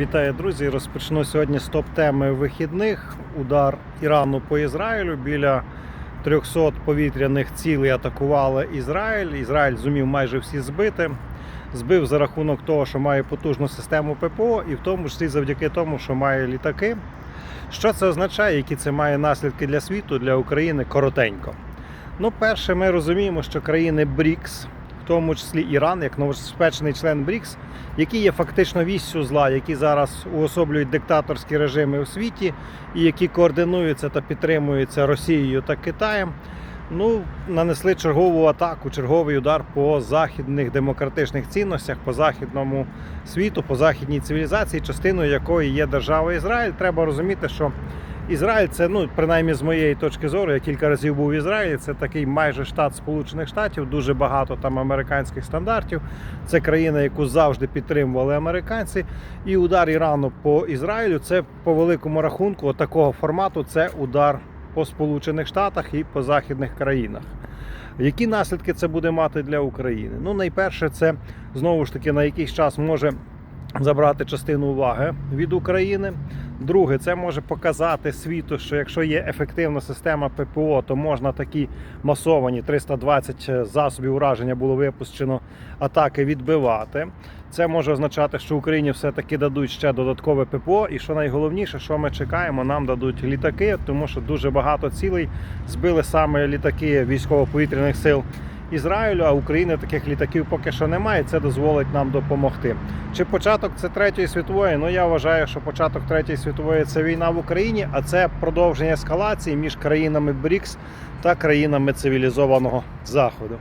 Вітаю, друзі! Розпочну сьогодні з топ-теми вихідних. Удар Ірану по Ізраїлю. Біля 300 повітряних цілей атакували Ізраїль. Ізраїль зумів майже всі збити. Збив за рахунок того, що має потужну систему ППО, і в тому числі завдяки тому, що має літаки. Що це означає, які це має наслідки для світу, для України коротенько. Ну, перше, ми розуміємо, що країни БРІКС, в тому числі Іран, як новоспечений член БРІКС, які є фактично віссю зла, які зараз уособлюють диктаторські режими у світі, і які координуються та підтримуються Росією та Китаєм. Ну, нанесли чергову атаку, черговий удар по західних демократичних цінностях, по західному світу, по західній цивілізації, частиною якої є держава Ізраїль. Треба розуміти, що Ізраїль це, ну принаймні з моєї точки зору, я кілька разів був в Ізраїлі. Це такий майже штат Сполучених Штатів, дуже багато там американських стандартів. Це країна, яку завжди підтримували американці. І удар Ірану по Ізраїлю це по великому рахунку такого формату. Це удар по Сполучених Штатах і по західних країнах. Які наслідки це буде мати для України? Ну, найперше, це знову ж таки на якийсь час може забрати частину уваги від України. Друге, це може показати світу, що якщо є ефективна система ППО, то можна такі масовані 320 засобів ураження було випущено атаки відбивати. Це може означати, що Україні все-таки дадуть ще додаткове ППО. І що найголовніше, що ми чекаємо, нам дадуть літаки, тому що дуже багато цілей збили саме літаки військово-повітряних сил. Ізраїлю, а України таких літаків поки що немає. Це дозволить нам допомогти. Чи початок це третьої світової? Ну я вважаю, що початок третьої світової це війна в Україні, а це продовження ескалації між країнами БРІКС та країнами цивілізованого заходу.